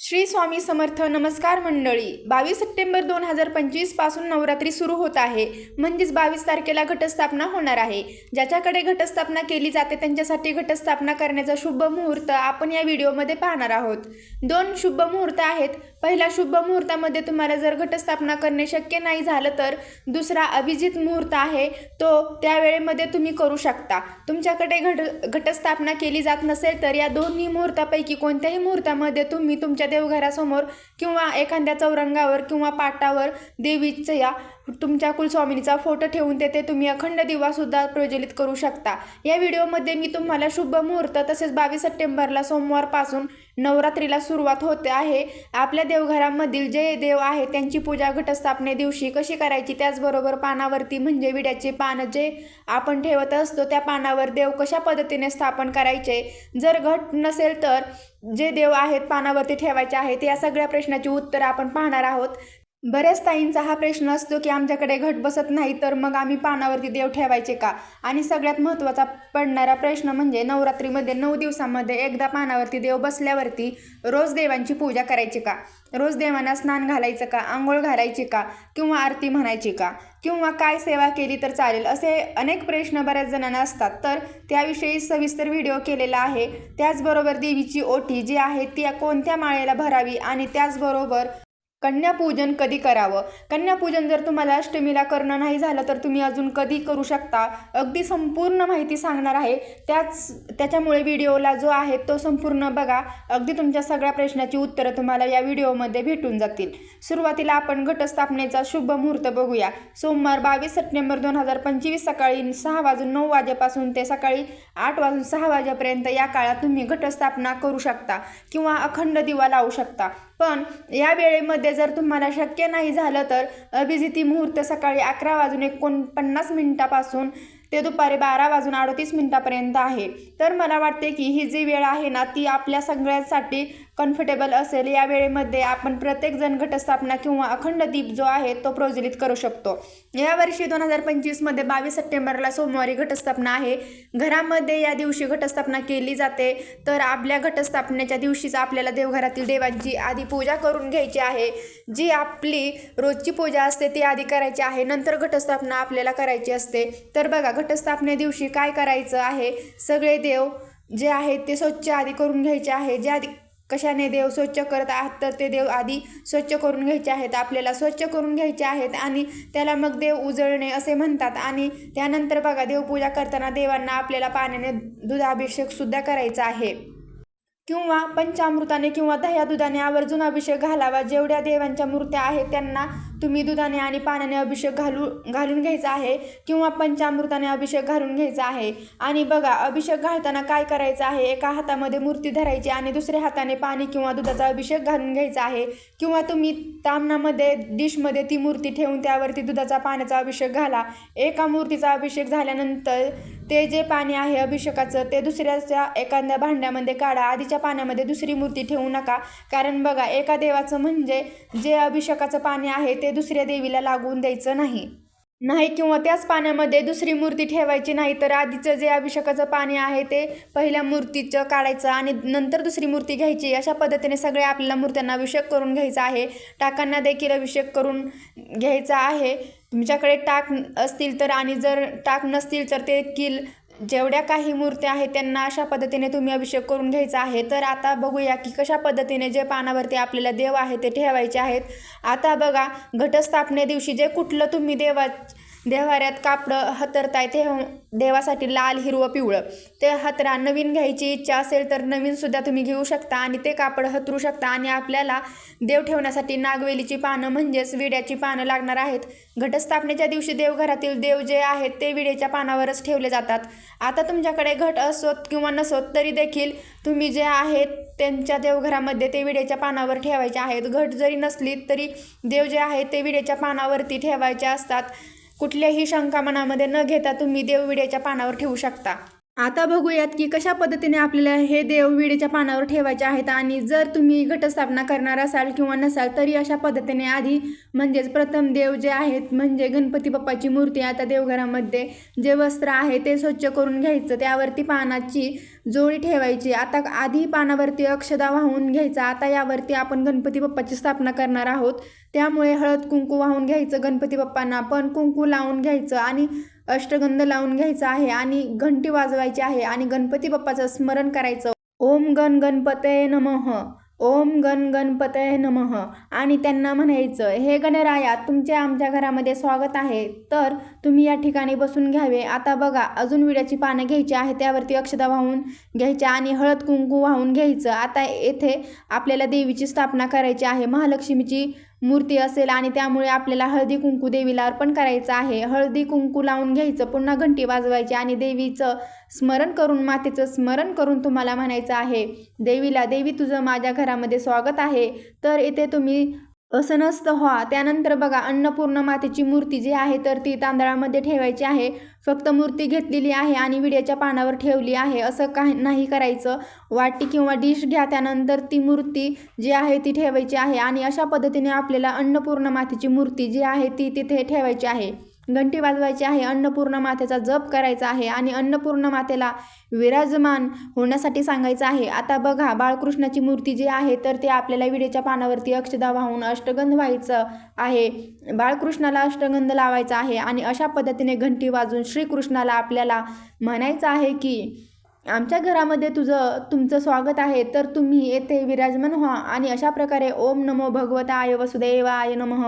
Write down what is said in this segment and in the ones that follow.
श्री स्वामी समर्थ नमस्कार मंडळी. बावीस सप्टेंबर दोन हजार पंचवीसपासून नवरात्री सुरू होत आहे. म्हणजेच बावीस तारखेला घटस्थापना होणार आहे. ज्याच्याकडे घटस्थापना केली जाते त्यांच्यासाठी घटस्थापना करण्याचा शुभ मुहूर्त आपण या व्हिडिओमध्ये पाहणार आहोत. दोन शुभ मुहूर्त आहेत. पहिला शुभ मुहूर्तामध्ये तुम्हाला जर घटस्थापना करणे शक्य नाही झालं तर दुसरा अभिजित मुहूर्त आहे. तो त्यावेळेमध्ये तुम्ही करू शकता. तुमच्याकडे घट घटस्थापना केली जात नसेल तर या दोन्ही मुहूर्तापैकी कोणत्याही मुहूर्तामध्ये तुम्ही तुमच्या देवघरासमोर किंवा एखाद्या चौरंगावर किंवा पाटावर देवीच्या या तुमच्या कुलस्वामिनीचा फोटो ठेवून तेथे तुम्ही अखंड दिवासुद्धा प्रज्वलित करू शकता. या व्हिडिओमध्ये मी तुम्हाला शुभ मुहूर्त तसेच बावीस सप्टेंबरला सोमवारपासून नवरात्रीला सुरुवात होते आहे. आपल्या देवघरामधील जे देव आहे त्यांची पूजा घटस्थापने दिवशी कशी करायची त्याचबरोबर पानावरती म्हणजे विड्याचे पानं जे आपण ठेवत असतो त्या पानावर देव कशा पद्धतीने स्थापन करायचे? जर घट नसेल तर जे देव आहेत पानावरती ठेवायचे आहेत या सगळ्या प्रश्नाची उत्तरं आपण पाहणार आहोत. बऱ्याच ताईंचा हा प्रश्न असतो की आमच्याकडे घट बसत नाही तर मग आम्ही पानावरती देव ठेवायचे का? आणि सगळ्यात महत्त्वाचा पडणारा प्रश्न म्हणजे नवरात्रीमध्ये नऊ दिवसामध्ये एकदा पानावरती देव बसल्यावरती रोज देवांची पूजा करायची का? रोज देवांना स्नान घालायचं का? आंघोळ घालायची का? किंवा आरती म्हणायची का? किंवा काय सेवा केली तर चालेल? असे अनेक प्रश्न बऱ्याच जणांना असतात. तर त्याविषयी सविस्तर व्हिडिओ केलेला आहे. त्याचबरोबर देवीची ओटी जी आहे ती कोणत्या माळेला भरावी? आणि त्याचबरोबर कन्यापूजन कधी करावं? कन्यापूजन जर तुम्हाला अष्टमीला करणं नाही झालं तर तुम्ही अजून कधी करू शकता? अगदी संपूर्ण माहिती सांगणार आहे. त्याच त्याच्यामुळे व्हिडिओला जो आहे तो संपूर्ण बघा. अगदी तुमच्या सगळ्या प्रश्नाची उत्तरं तुम्हाला या व्हिडिओमध्ये भेटून जातील. सुरुवातीला आपण घटस्थापनेचा शुभ मुहूर्त बघूया. सोमवार बावीस सप्टेंबर दोन हजार पंचवीस सकाळी सहा वाजून नऊ वाजेपासून ते सकाळी आठ वाजून सहा वाजेपर्यंत या काळात तुम्ही घटस्थापना करू शकता किंवा अखंड दिवा लावू शकता. पण या वेळेमध्ये जर तुम्हाला शक्य नाही झालं तर अभिजिती मुहूर्त सकाळी अकरा वाजून एकोणपन्नास मिनिटापासून ते दुपारी बारा वाजून अडतीस मिनिटापर्यंत आहे. तर मला वाटते की ही जी वेळ आहे ना ती आपल्या सगळ्यांसाठी कम्फर्टेबल असेल. या वेळेमध्ये आपण प्रत्येकजण घटस्थापना किंवा अखंड दीप जो आहे तो प्रज्वलित करू शकतो. यावर्षी दोन हजार पंचवीसमध्ये बावीस सप्टेंबरला सोमवारी घटस्थापना आहे. घरामध्ये या दिवशी घटस्थापना केली जाते. तर आपल्या घटस्थापनेच्या दिवशीच आपल्याला देवघरातील देवांची आधी पूजा करून घ्यायची आहे. जी आपली रोजची पूजा असते ती आधी करायची आहे. नंतर घटस्थापना आपल्याला करायची असते. तर बघा घटस्थापने दिवशी काय करायचं आहे? सगळे देव जे आहेत ते स्वच्छ आधी करून घ्यायचे आहे. जे आधी कशाने देव स्वच्छ करत आहात तर ते देव आधी स्वच्छ करून घ्यायचे आहेत. आपल्याला स्वच्छ करून घ्यायचे आहेत आणि त्याला मग देव उजळणे असे म्हणतात. आणि त्यानंतर बघा देवपूजा करताना देवांना आपल्याला पाण्याने दुधाभिषेकसुद्धा करायचा आहे. किंवा पंचामृताने किंवा दह्या दुधाने आवर्जून अभिषेक घालावा. जेवढ्या देवांच्या मूर्त्या आहेत त्यांना तुम्ही दुधाने आणि पाण्याने अभिषेक घालू घालून घ्यायचा आहे किंवा पंचामृताने अभिषेक घालून घ्यायचा आहे? आणि बघा अभिषेक घालताना काय करायचं आहे? एका हातामध्ये मूर्ती धरायची आणि दुसऱ्या हाताने पाणी किंवा दुधाचा अभिषेक घालून घ्यायचा आहे. किंवा तुम्ही तामणामध्ये डिशमध्ये ती मूर्ती ठेवून त्यावरती दुधाचा पाण्याचा अभिषेक घाला. एका मूर्तीचा अभिषेक झाल्यानंतर ते जे पाणी आहे अभिषेकाचं ते दुसऱ्याच्या एखाद्या भांड्यामध्ये काढा. आधीच्या पाण्यामध्ये दुसरी मूर्ती ठेवू नका. कारण बघा एका देवाचं म्हणजे जे अभिषेकाचं पाणी आहे ते दुसऱ्या देवीला लागून द्यायचं नाही. नाही किंवा त्याच पाण्यामध्ये दुसरी मूर्ती ठेवायची नाही तर आधीचं जे अभिषेकाचं पाणी आहे ते पहिल्या मूर्तीचं काढायचं आणि नंतर दुसरी मूर्ती घ्यायची. अशा पद्धतीने सगळ्या आपल्याला मूर्त्यांना अभिषेक करून घ्यायचा आहे. टाकांना देखील अभिषेक करून घ्यायचा आहे. तुमच्याकडे टाक असतील तर आणि जर टाक नसतील तर ते देखील जेवढ्या काही मूर्त्या आहेत त्यांना अशा पद्धतीने तुम्ही अभिषेक करून घ्यायचा आहे. तर आता बघूया की कशा पद्धतीने जे पानावरती आपल्याला देव आहे ते ठेवायचे आहेत. आता बघा घटस्थापने दिवशी जे कुठलं तुम्ही देवा देवाऱ्यात कापडं हतरताय ते देवासाठी लाल हिरवं पिवळं. ते हतरा नवीन घ्यायची इच्छा असेल तर नवीनसुद्धा तुम्ही घेऊ शकता आणि ते कापड हतरू शकता आणि आपल्याला देव ठेवण्यासाठी नागवेलीची पानं म्हणजेच विड्याची पानं लागणार आहेत. घटस्थापनेच्या दिवशी देवघरातील देव जे आहेत ते विड्याच्या पानावरच ठेवले जातात. आता तुमच्याकडे घट असोत किंवा नसोत तरी देखील तुम्ही जे आहेत त्यांच्या देवघरामध्ये ते विड्याच्या पानावर ठेवायचे आहेत. घट जरी नसली तरी देव जे आहेत ते विड्याच्या पानावरती ठेवायचे असतात. कुठल्याही शंका मनामध्ये न घेता तुम्ही देवविड्याच्या पानावर ठेवू शकता. आता बघूयात की कशा पद्धतीने आपल्याला हे देवविडेच्या पानावर ठेवायचे आहेत आणि जर तुम्ही घटस्थापना करणार असाल किंवा नसाल तरी अशा पद्धतीने आधी म्हणजेच प्रथम देव जे आहेत म्हणजे गणपती बाप्पाची मूर्ती आता देवघरामध्ये जे वस्त्र आहे ते स्वच्छ करून घ्यायचं. त्यावरती पानाची जोडी ठेवायची. आता आधी पानावरती अक्षदा वाहून घ्यायचा. आता यावरती आपण गणपती बाप्पाची स्थापना करणार आहोत. त्यामुळे हळद कुंकू वाहून घ्यायचं गणपती बाप्पांना. पण कुंकू लावून घ्यायचं आणि अष्टगंध लावून घ्यायचा आहे आणि घंटी वाजवायची आहे आणि गणपती बाप्पाचं स्मरण करायचं. ओम गण गणपते नमः. ओम गण गणपतय नमः. आणि त्यांना म्हणायचं हे गणराया तुमचे आमच्या घरामध्ये स्वागत आहे. तर तुम्ही या ठिकाणी बसून घ्यावे. आता बघा अजून विड्याची पानं घ्यायची आहे त्यावरती अक्षता वाहून घ्यायच्या आणि हळद कुंकू वाहून घ्यायचं. आता येथे आपल्याला देवीची स्थापना करायची आहे. महालक्ष्मीची मूर्ती असेल आणि त्यामुळे आपल्याला हळदी कुंकू देवीला अर्पण करायचं आहे. हळदी कुंकू लावून घ्यायचं पुन्हा घंटी वाजवायची आणि देवीचं स्मरण करून मातेचं स्मरण करून तुम्हाला म्हणायचं आहे देवीला देवी तुझं माझ्या घरामध्ये स्वागत आहे. तर इथे तुम्ही असं नसतं व्हा त्यानंतर बघा अन्नपूर्ण मातेची मूर्ती जी आहे तर ती तांदळामध्ये ठेवायची आहे. फक्त मूर्ती घेतलेली आहे आणि विड्याच्या पानावर ठेवली आहे. असं काही नाही करायचं. वाटी किंवा डिश घ्या. त्यानंतर ती मूर्ती जी आहे ती ठेवायची आहे. आणि अशा पद्धतीने आपल्याला अन्नपूर्ण मातेची मूर्ती जी आहे ती तिथे ठेवायची आहे. घंटी वाजवायची आहे. अन्नपूर्ण मातेचा जप करायचा आहे आणि अन्नपूर्ण मातेला विराजमान होण्यासाठी सांगायचं आहे. आता बघा बाळकृष्णाची मूर्ती जी आहे तर ते आपल्याला विडेच्या पानावरती अक्षदा वाहून अष्टगंध व्हायचं आहे. बाळकृष्णाला अष्टगंध लावायचा आहे आणि अशा पद्धतीने घंटी वाजून श्रीकृष्णाला आपल्याला म्हणायचं आहे की आमच्या घरामध्ये तुझं तुमचं स्वागत आहे तर तुम्ही येथे विराजमान व्हा आणि अशा प्रकारे ओम नमो भगवताय वसुदेवाय नमः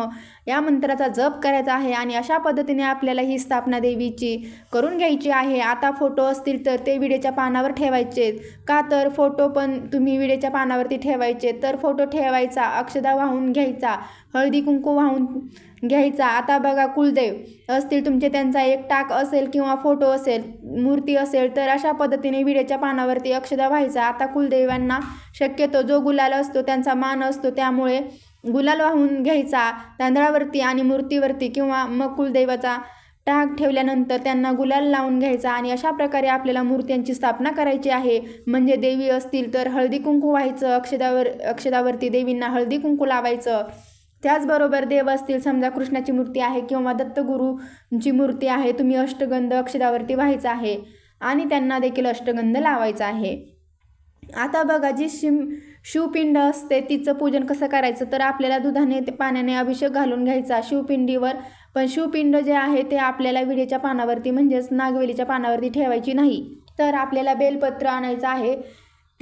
या मंत्राचा जप करायचा आहे आणि अशा पद्धतीने आपल्याला ही स्थापना देवीची करून घ्यायची आहे. आता फोटो असतील तर ते विडेच्या पानावर ठेवायचे का तर फोटो पण तुम्ही विडेच्या पानावरती ठेवायचे. तर फोटो ठेवायचा अक्षदा वाहून घ्यायचा. हळदी कुंकू वाहून घ्यायचा. आता बघा कुलदेव असतील तुमचे त्यांचा एक टाक असेल किंवा फोटो असेल मूर्ती असेल तर अशा पद्धतीने विड्याच्या पानावरती अक्षदा व्हायचा. आता कुलदेवांना शक्यतो जो गुलाल असतो त्यांचा मान असतो त्यामुळे गुलाल वाहून घ्यायचा. तांदळावरती आणि मूर्तीवरती किंवा मग कुलदेवाचा टाक ठेवल्यानंतर त्यांना गुलाल लावून घ्यायचा आणि अशा प्रकारे आपल्याला मूर्त्यांची स्थापना करायची आहे. म्हणजे देवी असतील तर हळदी कुंकू व्हायचं अक्षदावर अक्षदावरती देवींना हळदी कुंकू लावायचं. त्याचबरोबर देव असतील समजा कृष्णाची मूर्ती आहे किंवा दत्तगुरूंची मूर्ती आहे तुम्ही अष्टगंध अक्षदावरती व्हायचं आहे आणि त्यांना देखील अष्टगंध लावायचा आहे. आता बघा जी शिम शिवपिंड असते तिचं पूजन कसं करायचं? तर आपल्याला दुधाने ते पाण्याने अभिषेक घालून घ्यायचा. शिवपिंडीवर पण शिवपिंड जे आहे ते आपल्याला विडेच्या पानावरती म्हणजेच नागवेलीच्या पानावरती ठेवायची नाही. तर आपल्याला बेलपत्र आणायचं आहे.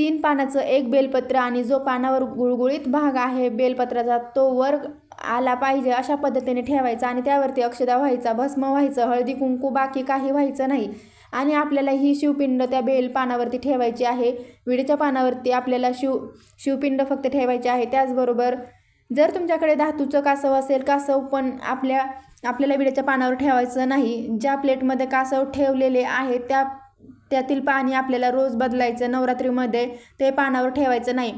तीन पानाचं एक बेलपत्र आणि जो पानावर गुळगुळीत भाग आहे बेलपत्राचा तो वर आला पाहिजे अशा पद्धतीने ठेवायचा आणि त्यावरती अक्षदा व्हायचा भस्म व्हायचं हळदी कुंकू बाकी काही व्हायचं नाही. आणि आपल्याला ही शिवपिंड त्या बेल पानावरती ठेवायची आहे. विडीच्या पानावरती आपल्याला शिव शिवपिंड फक्त ठेवायचे आहे. त्याचबरोबर जर तुमच्याकडे धातूचं कासव असेल कासव पण आपल्या आपल्याला विड्याच्या पानावर ठेवायचं नाही. ज्या प्लेटमध्ये कासव ठेवलेले आहे त्या त्यातील पाणी आपल्याला रोज बदलायचं नवरात्रीमध्ये ते पानावर ठेवायचं नाही.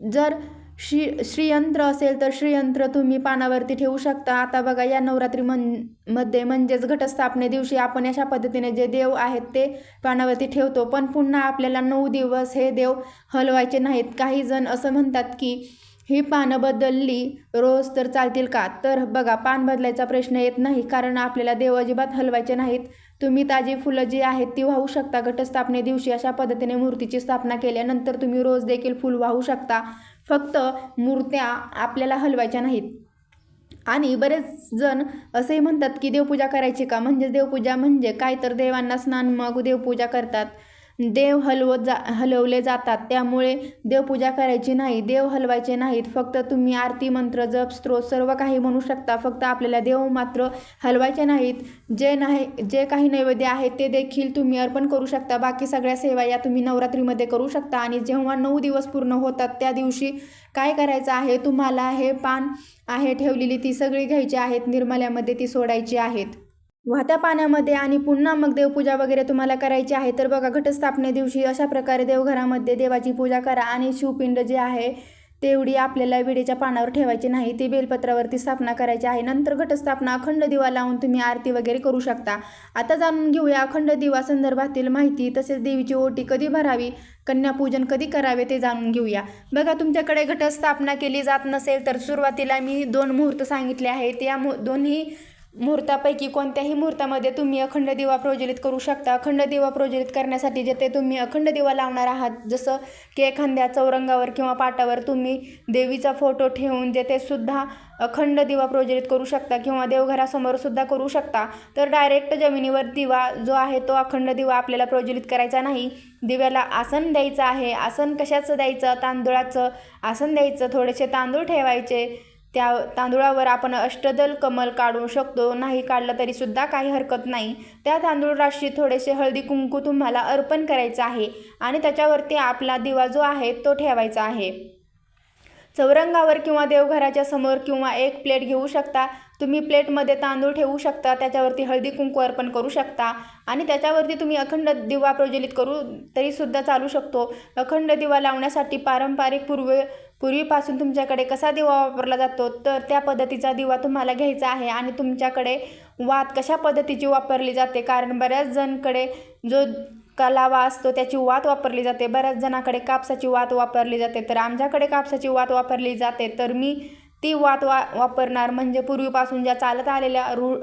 जर श्री श्रीयंत्र असेल तर श्रीयंत्र तुम्ही पानावरती ठेवू शकता. आता बघा या नवरात्री मनमध्ये म्हणजेच घटस्थापने दिवशी आपण अशा पद्धतीने जे देव आहेत ते पानावरती ठेवतो. पण पुन्हा आपल्याला नऊ दिवस हे देव हलवायचे नाहीत. काही जण असं म्हणतात की ही पानं बदलली रोज तर चालतील का? तर बघा पान बदलायचा प्रश्न येत नाही. कारण आपल्याला देव अजिबात हलवायचे नाहीत. तुम्ही ताजी फुलं जी आहेत ती वाहू शकता. घटस्थापने दिवशी अशा पद्धतीने मूर्तीची स्थापना केल्यानंतर तुम्ही रोज देखील फुल वाहू शकता. फक्त मूर्त्या आपल्याला हलवायच्या नाहीत. आणि बरेच जण असेही म्हणतात की देवपूजा करायची का? म्हणजे देवपूजा म्हणजे काय? तर देवांना स्नान मग देवपूजा करतात. देव हलवत जा हलवले जातात. त्यामुळे देवपूजा करायची नाही देव हलवायचे नाहीत. फक्त तुम्ही आरती मंत्र जप स्त्रोत सर्व काही म्हणू शकता. फक्त आपल्याला देव मात्र हलवायचे नाहीत. जे नाही जे काही नैवेद्य आहेत ते देखील तुम्ही अर्पण करू शकता. बाकी सगळ्या सेवा या तुम्ही नवरात्रीमध्ये करू शकता. आणि जेव्हा नऊ दिवस पूर्ण होतात त्या दिवशी काय करायचं आहे? तुम्हाला हे पान आहे ठेवलेली ती सगळी घ्यायची आहेत. निर्मल्यामध्ये ती सोडायची आहेत. वाहत्या पाण्यामध्ये आणि पुन्हा मग देवपूजा वगैरे तुम्हाला करायची आहे तर बघा घटस्थापने दिवशी अशा प्रकारे देवघरामध्ये देवाची पूजा करा आणि शिवपिंड जे आहे तेवढी आपल्याला विडेच्या पानावर ठेवायची नाही ती बेलपत्रावरती स्थापना करायची आहे. नंतर घटस्थापना अखंड दिवा लावून तुम्ही आरती वगैरे करू शकता. आता जाणून घेऊया अखंड दिवा संदर्भातील माहिती तसेच देवीची ओटी कधी भरावी कन्यापूजन कधी करावे ते जाणून घेऊया. बघा तुमच्याकडे घटस्थापना केली जात नसेल तर सुरुवातीला मी दोन मुहूर्त सांगितले आहेत. या मु दोन्ही मुहूर्तापैकी कोणत्याही मुहूर्तामध्ये तुम्ही अखंड दिवा प्रज्वलित करू शकता. अखंड दिवा प्रज्वलित करण्यासाठी जेथे तुम्ही अखंड दिवा लावणार आहात जसं की एखाद्या चौरंगावर किंवा पाटावर तुम्ही देवीचा फोटो ठेवून जेथे सुद्धा अखंड दिवा प्रज्वलित करू शकता किंवा देवघरासमोर सुद्धा करू शकता तर डायरेक्ट जमिनीवर दिवा जो आहे तो अखंड दिवा आपल्याला प्रज्वलित करायचा नाही. दिव्याला आसन द्यायचं आहे. आसन कशाचं द्यायचं? तांदुळाचं आसन द्यायचं. थोडेसे तांदूळ ठेवायचे. त्या तांदूळावर आपण अष्टदल कमल काढू शकतो. नाही काढलं तरीसुद्धा काही हरकत नाही. त्या तांदूळ राशी थोडेसे हळदी कुंकू तुम्हाला अर्पण करायचं आहे आणि त्याच्यावरती आपला दिवा जो आहे तो ठेवायचा आहे. चौरंगावर किंवा देवघराच्या समोर किंवा एक प्लेट घेऊ शकता. तुम्ही प्लेटमध्ये तांदूळ ठेवू शकता त्याच्यावरती हळदी कुंकू अर्पण करू शकता आणि त्याच्यावरती तुम्ही अखंड दिवा प्रज्वलित करू तरीसुद्धा चालू शकतो. अखंड दिवा लावण्यासाठी पारंपरिक पूर्व पूर्वीपासून तुमच्याकडे कसा दिवा वापरला जातो? तर त्या पद्धतीचा दिवा तुम्हाला घ्यायचा आहे आणि तुमच्याकडे वात कशा पद्धतीची वापरली जाते? कारण बऱ्याच जणकडे जो कलावा असतो त्याची वात वापरली जाते. बऱ्याच जणाकडे कापसाची वात वापरली जाते. तर आमच्याकडे कापसाची वात वापरली जाते. तर मी ती वात वा वापरणार. म्हणजे पूर्वीपासून ज्या चालत आलेल्या रू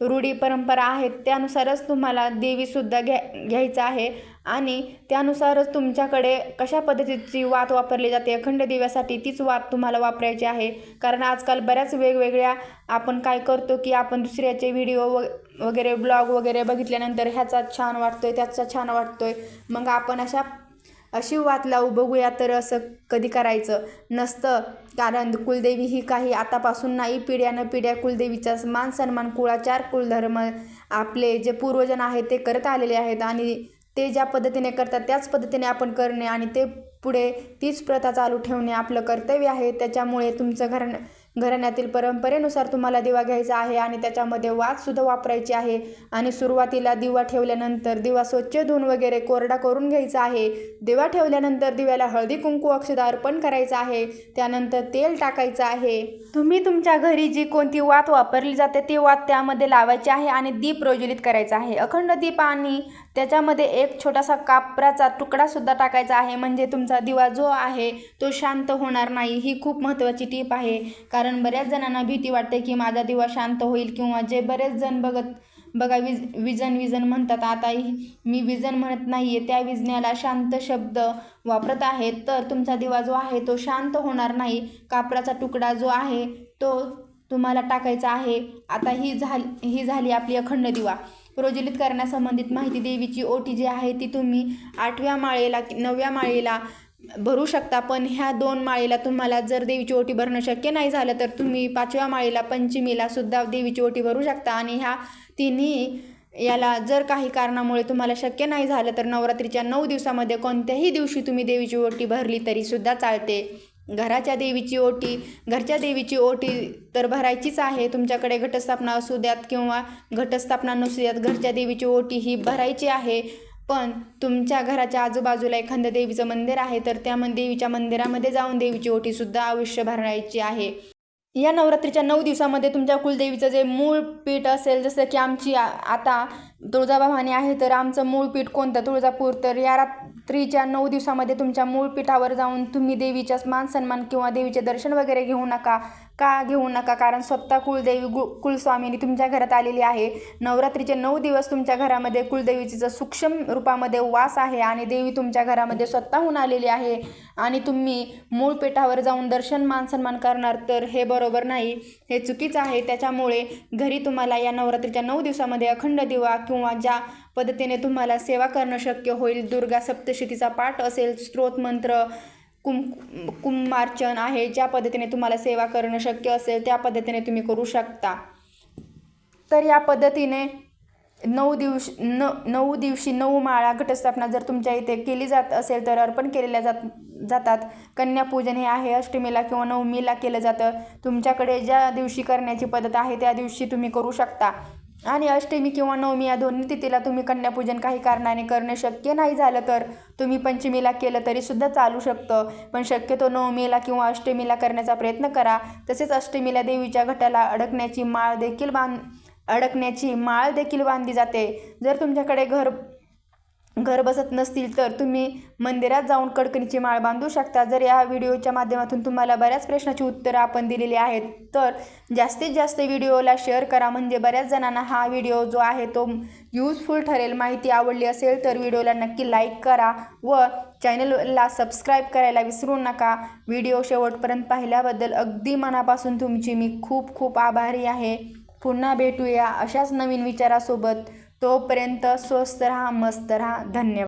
रूढी परंपरा आहेत त्यानुसारच तुम्हाला देवीसुद्धा घ्या घ्यायचं आहे. आणि त्यानुसारच तुमच्याकडे कशा पद्धतीची वात वापरली जाते अखंड दिव्यासाठी तीच वात तुम्हाला वापरायची आहे. कारण आजकाल बऱ्याच वेगवेगळ्या आपण काय करतो की आपण दुसऱ्याचे व्हिडिओ व वगैरे ब्लॉग वगैरे बघितल्यानंतर ह्याचा छान वाटतोय त्याचा छान वाटतोय. मग आपण अशा अशी वात लावू बघूया तर असं कधी करायचं नसतं. कारण कुलदेवी ही काही आतापासून नाही पिढ्यानं पिढ्या कुलदेवीचा मान सन्मान कुळाचार कुलधर्म आपले जे पूर्वजन आहेत ते करत आलेले आहेत आणि ते ज्या पद्धतीने करतात त्याच पद्धतीने आपण करणे आणि ते पुढे तीच प्रथा चालू ठेवणे आपलं कर्तव्य आहे. त्याच्यामुळे तुमचं घर घराण्यातील परंपरेनुसार तुम्हाला दिवा घ्यायचा आहे आणि त्याच्यामध्ये वातसुद्धा वापरायची आहे. आणि सुरुवातीला दिवा ठेवल्यानंतर दिवा स्वच्छ धुवून वगैरे कोरडा करून घ्यायचा आहे. दिवा ठेवल्यानंतर दिव्याला हळदी कुंकू अक्षदा अर्पण करायचं आहे. त्यानंतर तेल टाकायचं आहे. तुम्ही तुमच्या घरी जी कोणती वात वापरली जाते ती वात त्यामध्ये लावायची आहे आणि दीप प्रज्वलित करायचा आहे. अखंड दीप आणि त्याच्यामध्ये एक छोटासा कापराचा तुकडासुद्धा टाकायचा आहे. म्हणजे तुमचा दिवा जो आहे तो शांत होणार नाही. ही खूप महत्त्वाची टीप आहे. कारण बऱ्याच जणांना भीती वाटते की माझा दिवा शांत होईल किंवा जे बरेच जण बघत बघा विज विजन विजन म्हणतात. आता ही- मी विजन म्हणत नाही आहे त्या विजण्याला शांत शब्द वापरत आहे तर तुमचा दिवा जो आहे तो शांत होणार नाही. कापराचा तुकडा जो आहे तो तुम्हाला टाकायचा आहे. आता ही झाली ही झाली आपली अखंड दिवा. प्रज्वलित करण्यासंबंधित माहिती देवीची ओटी जी आहे ती तुम्ही आठव्या माळेला नवव्या माळेला भरू शकता. पण ह्या दोन माळेला तुम्हाला जर देवीची ओटी भरणं शक्य नाही झालं तर तुम्ही पाचव्या माळेला पंचमीला सुद्धा देवीची ओटी भरू शकता. आणि ह्या तिन्ही याला जर काही कारणामुळे तुम्हाला शक्य नाही झालं तर नवरात्रीच्या नऊ दिवसामध्ये कोणत्याही दिवशी तुम्ही देवीची ओटी भरली तरीसुद्धा चालते. घराच्या देवीची ओटी घरच्या देवीची ओटी तर भरायचीच आहे. तुमच्याकडे घटस्थापना असू द्यात किंवा घटस्थापना नसू द्यात घरच्या देवीची ओटी ही भरायची आहे. पण तुमच्या घराच्या आजूबाजूला एखादं देवीचं मंदिर आहे तर त्या मन देवीच्या मंदिरामध्ये जाऊन देवीची ओटीसुद्धा अवश्य भरायची आहे. या नवरात्रीच्या नऊ दिवसामध्ये तुमच्या कुलदेवीचं जे मूळ पीठ असेल जसं की आमची आता तुळजाभवानी आहे तर आमचं मूळ पीठ कोणतं? तुळजापूर. तर या रात्रीच्या नऊ दिवसामध्ये तुमच्या मूळ पीठावर जाऊन तुम्ही देवीच्या मान सन्मान किंवा देवीचे दर्शन वगैरे घेऊ नका का घेऊ नका? कारण स्वतः कुलदेवी गु कुलस्वामिनी तुमच्या घरात आलेली आहे. नवरात्रीचे नऊ दिवस तुमच्या घरामध्ये कुलदेवीचा सूक्ष्म रूपामध्ये वास आहे आणि देवी तुमच्या घरामध्ये स्वतःहून आलेली आहे आणि तुम्ही मूळ पेठावर जाऊन दर्शन मान सन्मान करणार तर हे बरोबर नाही. हे चुकीचं आहे. त्याच्यामुळे घरी तुम्हाला या नवरात्रीच्या नऊ दिवसामध्ये अखंड दिवा किंवा ज्या पद्धतीने तुम्हाला सेवा करणं शक्य होईल दुर्गा सप्तशतीचा पाठ असेल स्त्रोत मंत्र कुम कुंभार्चन आहे ज्या पद्धतीने तुम्हाला सेवा करणं शक्य असेल त्या पद्धतीने तुम्ही करू शकता. तर या पद्धतीने नऊ दिवशी न नऊ दिवशी नऊ माळा घटस्थापना जर तुमच्या इथे केली जात असेल तर अर्पण केलेल्या जात जातात. कन्यापूजन हे आहे अष्टमीला किंवा नवमीला केलं जातं. तुमच्याकडे ज्या दिवशी करण्याची पद्धत आहे त्या दिवशी तुम्ही करू शकता. आणि अष्टमी किंवा नवमी या दोन्ही तिथीला तुम्ही कन्यापूजन काही कारणाने करणे शक्य नाही झालं तर तुम्ही पंचमीला केलं तरीसुद्धा चालू शकतं. पण शक्यतो नवमीला किंवा अष्टमीला करण्याचा प्रयत्न करा. तसेच अष्टमीला देवीच्या घटाला अडकण्याची माळ देखील बांध अडकण्याची माळ देखील बांधली जाते. जर तुमच्याकडे घर घर बसत नसतील तर तुम्ही मंदिरात जाऊन कडकणीची माळ बांधू शकता. जर या व्हिडिओच्या माध्यमातून तुम्हाला बऱ्याच प्रश्नाची उत्तरं आपण दिलेली आहेत तर जास्तीत जास्त व्हिडिओला शेअर करा. म्हणजे बऱ्याच जणांना हा व्हिडिओ जो आहे तो यूजफुल ठरेल. माहिती आवडली असेल तर व्हिडिओला नक्की लाईक करा व चॅनलला सबस्क्राईब करायला विसरू नका. व्हिडिओ शेवटपर्यंत पाहिल्याबद्दल अगदी मनापासून तुमची मी खूप खूप आभारी आहे. पुन्हा भेटूया अशाच नवीन विचारासोबत. तोपर्यंत स्वस्त राहा मस्त राहा. धन्यवाद.